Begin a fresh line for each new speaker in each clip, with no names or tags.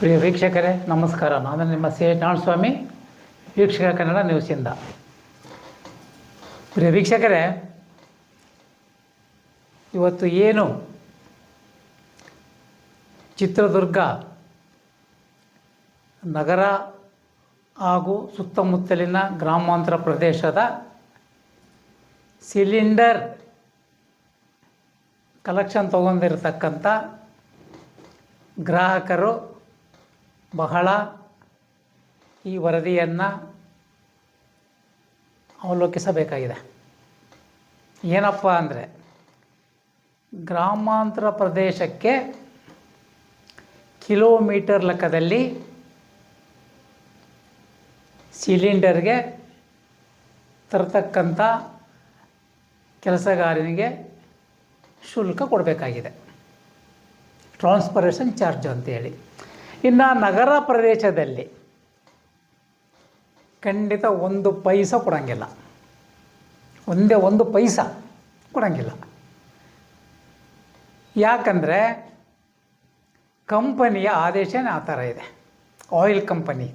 ಪ್ರಿಯ ವೀಕ್ಷಕರೇ, ನಮಸ್ಕಾರ. ನಾನು ನಿಮ್ಮ ಸಿ ಸ್ವಾಮಿ ವೀಕ್ಷಕ ಕನ್ನಡ ನ್ಯೂಸಿಂದ. ಪ್ರಿಯ ವೀಕ್ಷಕರೇ, ಇವತ್ತು ಏನು? ಚಿತ್ರದುರ್ಗ ನಗರ ಹಾಗೂ ಸುತ್ತಮುತ್ತಲಿನ ಗ್ರಾಮಾಂತರ ಪ್ರದೇಶದ ಸಿಲಿಂಡರ್ ಕಲೆಕ್ಷನ್ ತೊಗೊಂಡಿರತಕ್ಕಂಥ ಗ್ರಾಹಕರು ಬಹಳ ಈ ವರದಿಯನ್ನು ಅವಲೋಕಿಸಬೇಕಾಗಿದೆ. ಏನಪ್ಪ ಅಂದರೆ, ಗ್ರಾಮಾಂತರ ಪ್ರದೇಶಕ್ಕೆ ಕಿಲೋಮೀಟರ್ ಲೆಕ್ಕದಲ್ಲಿ ಸಿಲಿಂಡರ್ಗೆ ತರತಕ್ಕಂಥ ಕೆಲಸಗಾರನಿಗೆ ಶುಲ್ಕ ಕೊಡಬೇಕಾಗಿದೆ. ಟ್ರಾನ್ಸ್ಪರೇಷನ್ ಚಾರ್ಜ್ ಅಂತೇಳಿ. ಇನ್ನು ನಗರ ಪ್ರದೇಶದಲ್ಲಿ ಖಂಡಿತ ಒಂದು ಪೈಸ ಕೊಡೋಂಗಿಲ್ಲ. ಒಂದೇ ಒಂದು ಪೈಸ ಕೊಡೋಂಗಿಲ್ಲ. ಯಾಕಂದರೆ ಕಂಪನಿಯ ಆದೇಶನೇ ಆ ಥರ ಇದೆ. Oil company.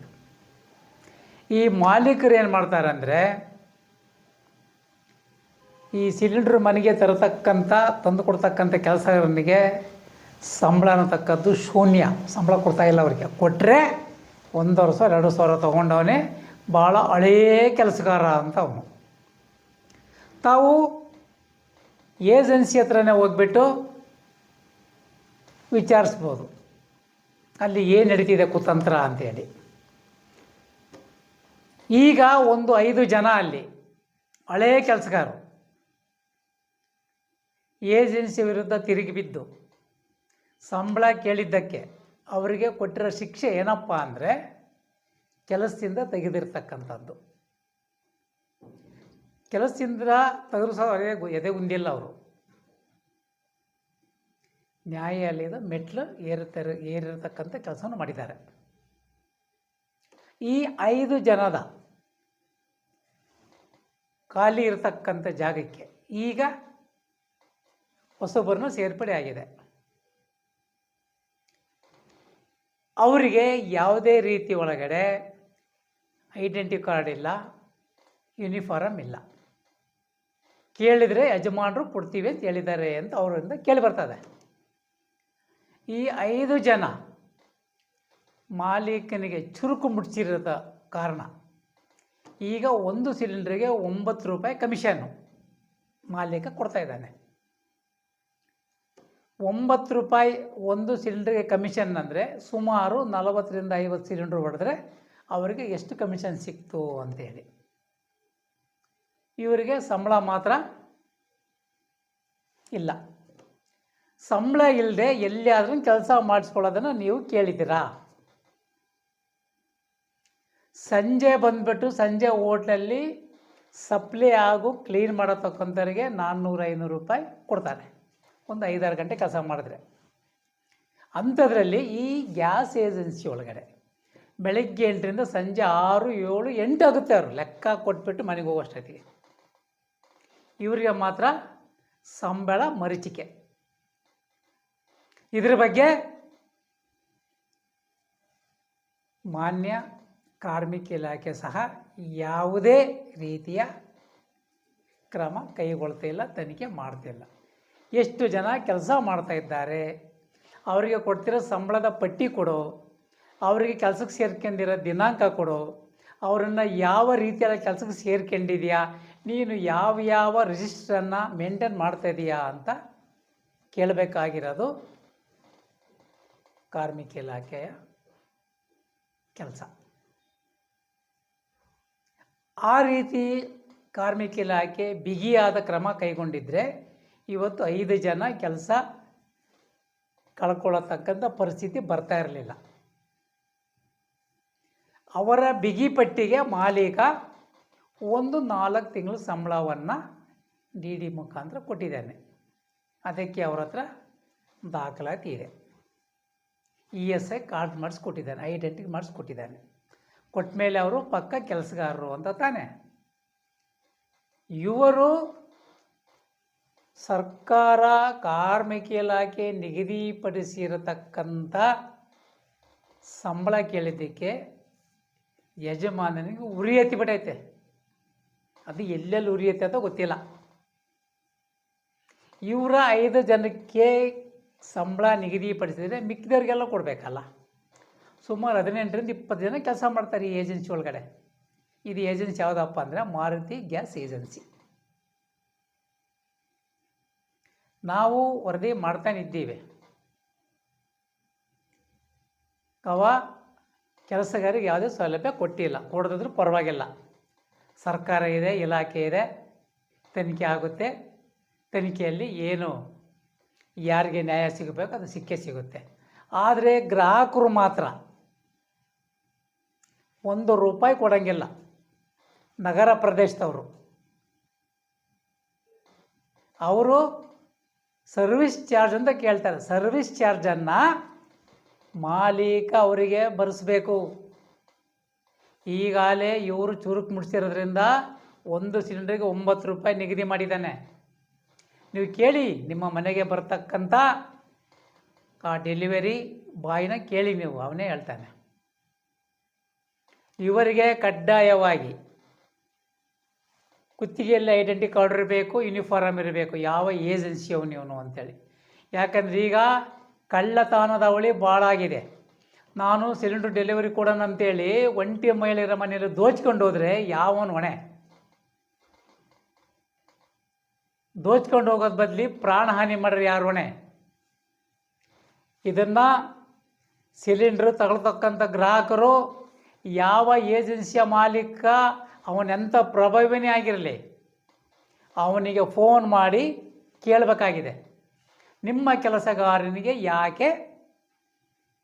ಈ ಮಾಲೀಕರು ಏನು ಮಾಡ್ತಾರೆ ಅಂದರೆ ಈ ಸಿಲಿಂಡ್ರ್ ಮನೆಗೆ ತರತಕ್ಕಂಥ, ತಂದು ಕೊಡ್ತಕ್ಕಂಥ ಕೆಲಸಗಾರನಿಗೆ ಸಂಬಳ ಅನ್ನತಕ್ಕದ್ದು ಶೂನ್ಯ. ಸಂಬಳ ಕೊಡ್ತಾ ಇಲ್ಲ ಅವರಿಗೆ. ಕೊಟ್ಟರೆ ಒಂದೂವರೆ ಸಾವಿರ, ಎರಡು ಸಾವಿರ ತೊಗೊಂಡವನೇ ಭಾಳ ಹಳೇ ಕೆಲಸಗಾರ ಅಂತ ಅವನು. ತಾವು ಏಜೆನ್ಸಿ ಹತ್ರನೇ ಹೋಗ್ಬಿಟ್ಟು ವಿಚಾರಿಸ್ಬೋದು. ಅಲ್ಲಿ ಏನು ನಡೀತಿದೆ ಕುತಂತ್ರ ಅಂತೇಳಿ. ಈಗ ಒಂದು ಐದು ಜನ ಅಲ್ಲಿ, ಹಳೇ ಕೆಲಸಗಾರರು, ಏಜೆನ್ಸಿ ವಿರುದ್ಧ ತಿರುಗಿ ಬಿದ್ದು ಸಂಬಳ ಕೇಳಿದ್ದಕ್ಕೆ ಅವರಿಗೆ ಕೊಟ್ಟಿರೋ ಶಿಕ್ಷೆ ಏನಪ್ಪ ಅಂದರೆ ಕೆಲಸದಿಂದ ತೆಗೆದಿರ್ತಕ್ಕಂಥದ್ದು. ಕೆಲಸದಿಂದ ತೆಗೆದು ಅವರಿಗೆ ಎದೆಗುಂದಿಲ್ಲ ಅವರು. ನ್ಯಾಯಾಲಯದ ಮೆಟ್ಲು ಏರುತ್ತ ಏರಿರತಕ್ಕಂಥ ಕೆಲಸವನ್ನು ಮಾಡಿದ್ದಾರೆ. ಈ ಐದು ಜನದ ಖಾಲಿ ಇರತಕ್ಕಂಥ ಜಾಗಕ್ಕೆ ಈಗ ಹೊಸಬರನ್ನು ಸೇರ್ಪಡೆ ಆಗಿದೆ ಅವರಿಗೆ ಯಾವುದೇ ರೀತಿ ಒಳಗಡೆ ಐಡೆಂಟಿ ಕಾರ್ಡ್ ಇಲ್ಲ ಯೂನಿಫಾರಮ್ ಇಲ್ಲ. ಕೇಳಿದರೆ ಯಜಮಾನರು ಕೊಡ್ತೀವಿ ಅಂತ ಹೇಳಿದ್ದಾರೆ ಅಂತ ಅವರಿಂದ ಕೇಳಿ ಬರ್ತದೆ. ಈ ಐದು ಜನ ಮಾಲೀಕನಿಗೆ ಚುರುಕು ಮುಟ್ಸಿರೋದ ಕಾರಣ ಈಗ ಒಂದು ಸಿಲಿಂಡ್ರಿಗೆ ಒಂಬತ್ತು ರೂಪಾಯಿ ಕಮಿಷನ್ನು ಮಾಲೀಕ ಕೊಡ್ತಾ ಇದ್ದಾನೆ. ಒಂಬತ್ತು ರೂಪಾಯಿ ಒಂದು ಸಿಲಿಂಡ್ರಿಗೆ ಕಮಿಷನ್ ಅಂದರೆ ಸುಮಾರು ನಲವತ್ತರಿಂದ ಐವತ್ತು ಸಿಲಿಂಡ್ರ್ ಹೊಡೆದ್ರೆ ಅವರಿಗೆ ಎಷ್ಟು ಕಮಿಷನ್ ಸಿಕ್ತು ಅಂತೇಳಿ. ಇವರಿಗೆ ಸಂಬಳ ಮಾತ್ರ ಇಲ್ಲ. ಸಂಬಳ ಇಲ್ಲದೆ ಎಲ್ಲಿಯಾದ್ರೂ ಕೆಲಸ ಮಾಡಿಸ್ಕೊಳ್ಳೋದನ್ನು ನೀವು ಕೇಳಿದ್ದೀರಾ? ಸಂಜೆ ಬಂದುಬಿಟ್ಟು ಸಂಜೆ ಹೋಟ್ಲಲ್ಲಿ ಸಪ್ಲೈ ಆಗು ಕ್ಲೀನ್ ಮಾಡತಕ್ಕಂಥವ್ರಿಗೆ ನಾನ್ನೂರು ಐನೂರು ರೂಪಾಯಿ ಕೊಡ್ತಾರೆ. ಒಂದು ಐದಾರು ಗಂಟೆ ಕೆಲಸ ಮಾಡಿದ್ರೆ. ಅಂಥದ್ರಲ್ಲಿ ಈ ಗ್ಯಾಸ್ ಏಜೆನ್ಸಿ ಒಳಗಡೆ ಬೆಳಗ್ಗೆ ಎಂಟರಿಂದ ಸಂಜೆ ಆರು, ಏಳು, ಎಂಟು ಆಗುತ್ತೆ ಅವರು. ಲೆಕ್ಕ ಕೊಟ್ಬಿಟ್ಟು ಮನೆಗೆ ಹೋಗೋಷ್ಟೊತ್ತಿಗೆ ಇವರಿಗೆ ಮಾತ್ರ ಸಂಬಳ ಮರೀಚಿಕೆ. ಇದ್ರ ಬಗ್ಗೆ ಮಾನ್ಯ ಕಾರ್ಮಿಕ ಇಲಾಖೆ ಸಹ ಯಾವುದೇ ರೀತಿಯ ಕ್ರಮ ಕೈಗೊಳ್ತಾ ಇಲ್ಲ, ತನಿಖೆ ಮಾಡ್ತಿಲ್ಲ ಎಷ್ಟು ಜನ ಕೆಲಸ ಮಾಡ್ತಾ ಇದ್ದಾರೆ, ಅವರಿಗೆ ಕೊಡ್ತಿರೋ ಸಂಬಳದ ಪಟ್ಟಿ ಕೊಡು, ಅವರಿಗೆ ಕೆಲಸಕ್ಕೆ ಸೇರ್ಕೊಂಡಿರೋ ದಿನಾಂಕ ಕೊಡು, ಅವರನ್ನು ಯಾವ ರೀತಿಯಲ್ಲಿ ಕೆಲಸಕ್ಕೆ ಸೇರ್ಕೊಂಡಿದೆಯಾ ನೀನು ಯಾವ ಯಾವ ರಿಜಿಸ್ಟ್ರನ್ನು ಮೇಂಟೈನ್ ಮಾಡ್ತಾ ಇದೀಯಾ ಅಂತ ಕೇಳಬೇಕಾಗಿರೋದು ಕಾರ್ಮಿಕ ಇಲಾಖೆಯ ಕೆಲಸ. ಆ ರೀತಿ ಕಾರ್ಮಿಕ ಇಲಾಖೆ ಬಿಗಿಯಾದ ಕ್ರಮ ಕೈಗೊಂಡಿದ್ದರೆ ಇವತ್ತು ಐದು ಜನ ಕೆಲಸ ಕಳ್ಕೊಳ್ಳತಕ್ಕಂಥ ಪರಿಸ್ಥಿತಿ ಬರ್ತಾ ಇರಲಿಲ್ಲ. ಅವರ ಬಿಗಿಪಟ್ಟಿಗೆ ಮಾಲೀಕ ಒಂದು ನಾಲ್ಕು ತಿಂಗಳು ಸಂಬಳವನ್ನು ಡಿ ಡಿ ಮುಖಾಂತರ ಕೊಟ್ಟಿದ್ದಾನೆ. ಅದಕ್ಕೆ ಅವರ ಹತ್ರ ದಾಖಲಾತಿ ಇದೆ. ಇ ಎಸ್ ಐ ಕಾರ್ಡ್ ಮಾಡಿಸ್ಕೊಟ್ಟಿದ್ದಾನೆ, ಐಡೆಂಟಿ ಮಾಡಿಸ್ಕೊಟ್ಟಿದ್ದಾನೆ. ಕೊಟ್ಟ ಮೇಲೆ ಅವರು ಪಕ್ಕ ಕೆಲಸಗಾರರು ಅಂತ ತಾನೆ. ಇವರು ಸರ್ಕಾರ ಕಾರ್ಮಿಕ ಇಲಾಖೆ ನಿಗದಿಪಡಿಸಿರತಕ್ಕಂಥ ಸಂಬಳ ಕೇಳಿದ್ದಕ್ಕೆ ಯಜಮಾನನಿಗೆ ಉರಿ ಎತ್ತಿ ಬಿಟ್ಟೈತೆ ಅದು ಎಲ್ಲೆಲ್ಲಿ ಉರಿಯತ್ತೆ ಅಂತ ಗೊತ್ತಿಲ್ಲ. ಇವರ ಐದು ಜನಕ್ಕೆ ಸಂಬಳ ನಿಗದಿಪಡಿಸಿದರೆ ಮಿಕ್ಕಿದವ್ರಿಗೆಲ್ಲ ಕೊಡಬೇಕಲ್ಲ. ಸುಮಾರು ಹದಿನೆಂಟರಿಂದ ಇಪ್ಪತ್ತು ಜನ ಕೆಲಸ ಮಾಡ್ತಾರೆ ಈ ಏಜೆನ್ಸಿ ಒಳಗಡೆ. ಇದು ಏಜೆನ್ಸಿ ಯಾವುದಪ್ಪ ಅಂದರೆ ಮಾರುತಿ ಗ್ಯಾಸ್ ಏಜೆನ್ಸಿ. ನಾವು ವರದಿ ಮಾಡ್ತಾನಿದ್ದೀವಿ ಅವ ಕೆಲಸಗಾರಿಗೆ ಯಾವುದೇ ಸೌಲಭ್ಯ ಕೊಟ್ಟಿಲ್ಲ. ಕೊಡದಿದ್ರೂ ಪರವಾಗಿಲ್ಲ. ಸರ್ಕಾರ ಇದೆ, ಇಲಾಖೆ ಇದೆ, ತನಿಖೆ ಆಗುತ್ತೆ. ತನಿಖೆಯಲ್ಲಿ ಏನು, ಯಾರಿಗೆ ನ್ಯಾಯ ಸಿಗಬೇಕು ಅದು ಸಿಕ್ಕೇ ಸಿಗುತ್ತೆ. ಆದರೆ ಗ್ರಾಹಕರು ಮಾತ್ರ ಒಂದು ರೂಪಾಯಿ ಕೊಡಂಗಿಲ್ಲ. ನಗರ ಪ್ರದೇಶದವರು. ಅವರು ಸರ್ವಿಸ್ ಚಾರ್ಜ್ ಅಂತ ಕೇಳ್ತಾರೆ. ಸರ್ವಿಸ್ ಚಾರ್ಜನ್ನು ಮಾಲೀಕ ಅವರಿಗೆ ಬರೆಸ್ಬೇಕು. ಈಗಾಗಲೇ ಇವರು ಚುರುಕು ಮುಡಿಸಿರೋದ್ರಿಂದ ಒಂದು ಸಿಲಿಂಡ್ರಿಗೆ ಒಂಬತ್ತು ರೂಪಾಯಿ ನಿಗದಿ ಮಾಡಿದ್ದಾನೆ. ನೀವು ಕೇಳಿ, ನಿಮ್ಮ ಮನೆಗೆ ಬರ್ತಕ್ಕಂಥ ಆ ಡೆಲಿವರಿ ಬಾಯ್ನ ಕೇಳಿ ನೀವು, ಅವನೇ ಹೇಳ್ತಾನೆ. ಇವರಿಗೆ ಕಡ್ಡಾಯವಾಗಿ ಕುತ್ತಿಗೆಯಲ್ಲಿ ಐಡೆಂಟಿ ಕಾರ್ಡ್ ಇರಬೇಕು ಯೂನಿಫಾರ್ಮ್ ಇರಬೇಕು, ಯಾವ ಏಜೆನ್ಸಿ ಅವನು ಇವನು ಅಂತೇಳಿ. ಯಾಕಂದ್ರೆ ಈಗ ಕಳ್ಳತನದ ಅವಳಿ ಭಾಳ ಆಗಿದೆ. ನಾನು ಸಿಲಿಂಡರ್ ಡೆಲಿವರಿ ಕೊಡೋಣ ಅಂತೇಳಿ ಒಂಟಿ ಮಹಿಳೆಯರ ಮನೆಯಲ್ಲಿ ದೋಚ್ಕೊಂಡು ಹೋದರೆ ಯಾವನು ಹೊಣೆ? ದೋಚ್ಕೊಂಡು ಹೋಗೋದ್ ಬದಲಿ ಪ್ರಾಣಹಾನಿ ಮಾಡ್ರೆ ಯಾರು ಹೊಣೆ? ಇದನ್ನು ಸಿಲಿಂಡ್ರ್ ತಗೊಳ್ತಕ್ಕಂಥ ಗ್ರಾಹಕರು ಯಾವ ಏಜೆನ್ಸಿಯ ಮಾಲೀಕ ಅವನೆಂಥ ಪ್ರಭಾವಿನೇ ಆಗಿರಲಿ, ಅವನಿಗೆ ಫೋನ್ ಮಾಡಿ ಕೇಳಬೇಕಾಗಿದೆ. ನಿಮ್ಮ ಕೆಲಸಗಾರನಿಗೆ ಯಾಕೆ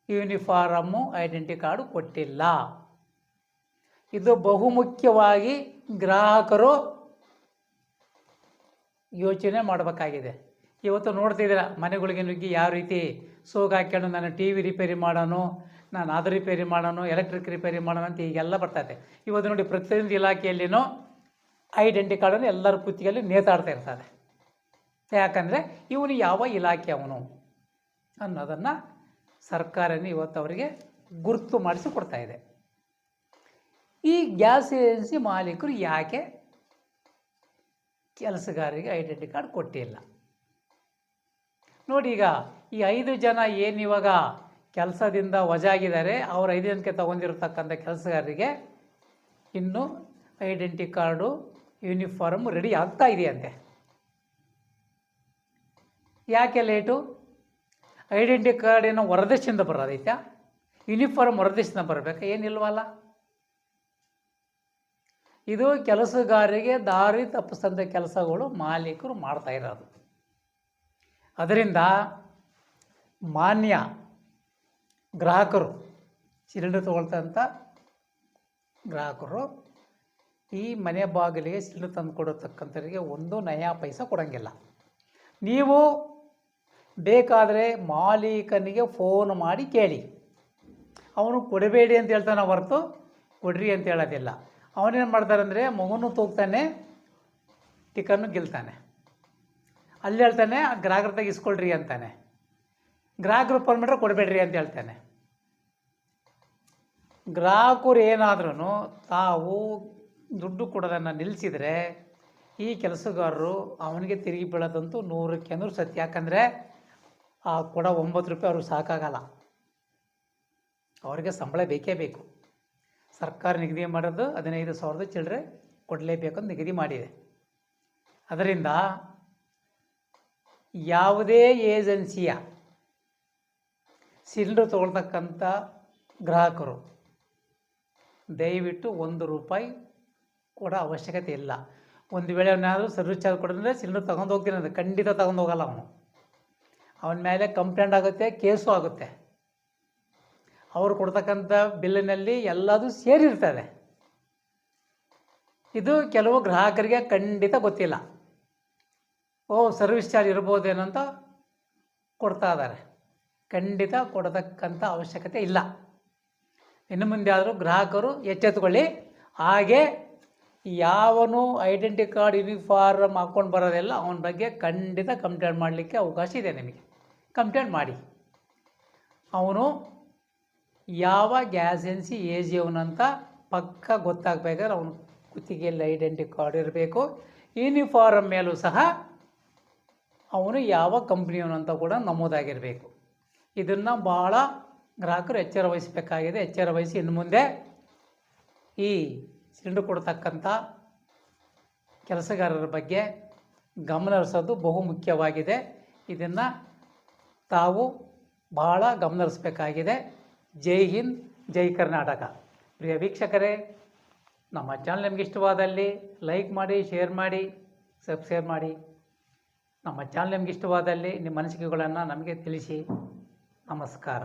ಯೂನಿಫಾರಮ್ಮು ಐಡೆಂಟಿ ಕಾರ್ಡು ಕೊಟ್ಟಿಲ್ಲ? ಇದು ಬಹುಮುಖ್ಯವಾಗಿ ಗ್ರಾಹಕರು ಯೋಚನೆ ಮಾಡಬೇಕಾಗಿದೆ. ಇವತ್ತು ನೋಡ್ತಿದ್ದೀರ ಮನೆಗಳಿಗೆ ನುಗ್ಗಿ ಯಾವ ರೀತಿ ಸೋಗಾಕ್ಯಂಡು ನಾನು ಟಿ ವಿ ರಿಪೇರಿ ಮಾಡೋನು ನಾನು ಅದು ರಿಪೇರಿ ಮಾಡೋಣ ಎಲೆಕ್ಟ್ರಿಕ್ ರಿಪೇರಿ ಮಾಡೋಣ ಅಂತ ಈಗೆಲ್ಲ ಬರ್ತೈತೆ. ಇವತ್ತು ನೋಡಿ ಪ್ರತಿಯೊಂದು ಇಲಾಖೆಯಲ್ಲಿನೂ ಐಡೆಂಟಿ ಕಾರ್ಡನ್ನು ಎಲ್ಲರ ಕುತ್ತಿಗೆಯಲ್ಲಿ ನೇತಾಡ್ತಾ ಇರ್ತಾರೆ ಯಾಕಂದರೆ ಇವನು ಯಾವ ಇಲಾಖೆ ಅವನು ಅನ್ನೋದನ್ನು ಸರ್ಕಾರನೇ ಇವತ್ತು ಅವರಿಗೆ ಗುರುತು ಮಾಡಿಸಿ ಕೊಡ್ತಾ ಇದೆ. ಈ ಗ್ಯಾಸ್ ಏಜೆನ್ಸಿ ಮಾಲೀಕರು ಯಾಕೆ ಕೆಲಸಗಾರರಿಗೆ ಐಡೆಂಟಿ ಕಾರ್ಡ್ ಕೊಟ್ಟಿಲ್ಲ? ನೋಡಿ ಈಗ ಈ ಐದು ಜನ ಏನು ಇವಾಗ ಕೆಲಸದಿಂದ ವಜಾಗಿದ್ದಾರೆ. ಅವ್ರ ಐದಂತಿಕೆ ತಗೊಂಡಿರ್ತಕ್ಕಂಥ ಕೆಲಸಗಾರರಿಗೆ ಇನ್ನು ಐಡೆಂಟಿ ಕಾರ್ಡು, ಯೂನಿಫಾರ್ಮ್ ರೆಡಿ ಆಗ್ತಾ ಇದೆಯಂತೆ. ಯಾಕೆ ಲೇಟು? ಐಡೆಂಟಿ ಕಾರ್ಡ್ ಏನೋ ಹೊರದೇಶದಿಂದ ಬರೋದೈತಾ ಯೂನಿಫಾರ್ಮ್ ಹೊರದೇಶದಿಂದ ಬರಬೇಕಾ, ಏನಿಲ್ವಲ್ಲ? ಇದು ಕೆಲಸಗಾರರಿಗೆ ದಾರಿ ತಪ್ಪಿಸಂಥ ಕೆಲಸಗಳು ಮಾಲೀಕರು ಮಾಡ್ತಾ ಇರೋದು. ಅದರಿಂದ ಮಾನ್ಯ ಗ್ರಾಹಕರು ಸಿಲಿಂಡರ್ ತೊಗೊಳ್ತಂಥ ಗ್ರಾಹಕರು ಈ ಮನೆ ಬಾಗಿಲಿಗೆ ಸಿಲಿಂಡರ್ ತಂದು ಕೊಡತಕ್ಕಂಥವರಿಗೆ ಒಂದು ನಯಾ ಪೈಸಾ ಕೊಡೋಂಗಿಲ್ಲ. ನೀವು ಬೇಕಾದರೆ ಮಾಲೀಕನಿಗೆ ಫೋನ್ ಮಾಡಿ ಕೇಳಿ. ಅವನು ಕೊಡಬೇಡಿ ಅಂತ ಹೇಳ್ತಾನೆ ಹೊರತು ಕೊಡ್ರಿ ಅಂತ ಹೇಳೋದಿಲ್ಲ. ಅವನೇನು ಮಾಡ್ತಾರೆ ಅಂದರೆ ಮಗನೂ ತೂಗ್ತಾನೆ ಟಿಕನ್ನು ಗೆಲ್ತಾನೆ. ಅಲ್ಲಿ ಹೇಳ್ತಾನೆ, ಗ್ರಾಹಕರ ತೆಗೆಸ್ಕೊಳ್ರಿ ಅಂತಾನೆ. ಗ್ರಾಹಕರು ಫೋನ್ ಮಾಡಿದ್ರೆ ಕೊಡಬೇಡ್ರಿ ಅಂತ ಹೇಳ್ತೇನೆ. ಗ್ರಾಹಕರು ಏನಾದ್ರೂ ತಾವು ದುಡ್ಡು ಕೊಡೋದನ್ನು ನಿಲ್ಲಿಸಿದರೆ ಈ ಕೆಲಸಗಾರರು ಅವನಿಗೆ ತಿರುಗಿ ಬೀಳೋದಂತೂ ನೂರಕ್ಕೆ ನೂರು ಸತ್ಯ. ಯಾಕಂದರೆ ಆ ಕೊಡ ಒಂಬತ್ತು ರೂಪಾಯಿ ಅವ್ರಿಗೆ ಸಾಕಾಗಲ್ಲ. ಅವರಿಗೆ ಸಂಬಳ ಬೇಕೇ ಬೇಕು. ಸರ್ಕಾರ ನಿಗದಿ ಮಾಡೋದು ಹದಿನೈದು ಸಾವಿರದ ಚಿಲ್ಲರೆ ಕೊಡಲೇಬೇಕು ಅಂತ ನಿಗದಿ ಮಾಡಿದೆ. ಅದರಿಂದ ಯಾವುದೇ ಏಜೆನ್ಸಿಯ ಸಿಲಿಂಡರ್ ತೊಗೊಳ್ತಕ್ಕಂಥ ಗ್ರಾಹಕರು, ದಯವಿಟ್ಟು ಒಂದು ರೂಪಾಯಿ ಕೊಡೋ ಅವಶ್ಯಕತೆ ಇಲ್ಲ. ಒಂದು ವೇಳೆ ಅವನಾದರೂ ಸರ್ವಿಸ್ ಚಾರ್ಜ್ ಕೊಡೋದ್ರೆ ಸಿಲಿಂಡರ್ ತೊಗೊಂಡು ಹೋಗ್ತೀನಿ ಅಂದರೆ ಖಂಡಿತ ತೊಗೊಂಡು ಹೋಗಲ್ಲ ಅವನು. ಅವನ ಮೇಲೆ ಕಂಪ್ಲೇಂಟ್ ಆಗುತ್ತೆ, ಕೇಸು ಆಗುತ್ತೆ. ಅವರು ಕೊಡ್ತಕ್ಕಂಥ ಬಿಲ್ಲಿನಲ್ಲಿ ಎಲ್ಲದೂ ಸೇರಿರ್ತದೆ. ಇದು ಕೆಲವು ಗ್ರಾಹಕರಿಗೆ ಖಂಡಿತ ಗೊತ್ತಿಲ್ಲ. ಓ, ಸರ್ವಿಸ್ ಚಾರ್ಜ್ ಇರ್ಬೋದೇನಂತ ಕೊಡ್ತಾ ಇದ್ದಾರೆ. ಖಂಡಿತ ಕೊಡತಕ್ಕಂಥ ಅವಶ್ಯಕತೆ ಇಲ್ಲ. ಇನ್ನು ಮುಂದೆ ಆದರೂ ಗ್ರಾಹಕರು ಎಚ್ಚೆತ್ತುಕೊಳ್ಳಿ. ಹಾಗೆ ಯಾವನು ಐಡೆಂಟಿ ಕಾರ್ಡ್ ಯೂನಿಫಾರ್ಮ್ ಹಾಕ್ಕೊಂಡು ಬರೋದೆಲ್ಲ ಅವನ ಬಗ್ಗೆ ಖಂಡಿತ ಕಂಪ್ಲೇಂಟ್ ಮಾಡಲಿಕ್ಕೆ ಅವಕಾಶ ಇದೆ ನಿಮಗೆ. ಕಂಪ್ಲೇಂಟ್ ಮಾಡಿ. ಅವನು ಯಾವ ಗ್ಯಾಸ್ ಏಜೆನ್ಸಿ ಏಜಿಯವನಂತ ಪಕ್ಕ ಗೊತ್ತಾಗಬೇಕಾದ್ರೆ ಅವನು ಕುತ್ತಿಗೆಯಲ್ಲಿ ಐಡೆಂಟಿ ಕಾರ್ಡ್ ಇರಬೇಕು. ಯೂನಿಫಾರ್ಮ್ ಮೇಲೂ ಸಹ ಅವನು ಯಾವ ಕಂಪ್ನಿಯವನು ಅಂತ ಕೂಡ ನಮೂದಾಗಿರಬೇಕು. ಇದನ್ನು ಭಾಳ ಗ್ರಾಹಕರು ಎಚ್ಚರ ವಹಿಸಬೇಕಾಗಿದೆ. ಎಚ್ಚರ ವಹಿಸಿ ಇನ್ನು ಮುಂದೆ ಈ ಸಿಲಿಂಡ್ರ್ ಕೊಡ್ತಕ್ಕಂಥ ಕೆಲಸಗಾರರ ಬಗ್ಗೆ ಗಮನ ಹರಿಸೋದು ಬಹು ಮುಖ್ಯವಾಗಿದೆ ಇದನ್ನು ತಾವು ಬಹಳ ಗಮನಹರಿಸಬೇಕಾಗಿದೆ ಜೈ ಹಿಂದ್, ಜೈ ಕರ್ನಾಟಕ. ಪ್ರಿಯ ವೀಕ್ಷಕರೇ, ನಮ್ಮ ಚಾನಲ್ ನಿಮಗೆ ಇಷ್ಟವಾದಲ್ಲಿ ಲೈಕ್ ಮಾಡಿ ಶೇರ್ ಮಾಡಿ ಸಬ್ಸ್ಕ್ರೈಬ್ ಮಾಡಿ. ನಮ್ಮ ಚಾನಲ್ ನಿಮಗೆ ಇಷ್ಟವಾದಲ್ಲಿ ನಿಮ್ಮ ಅನಿಸಿಕೆಗಳನ್ನು ನಮಗೆ ತಿಳಿಸಿ. ನಮಸ್ಕಾರ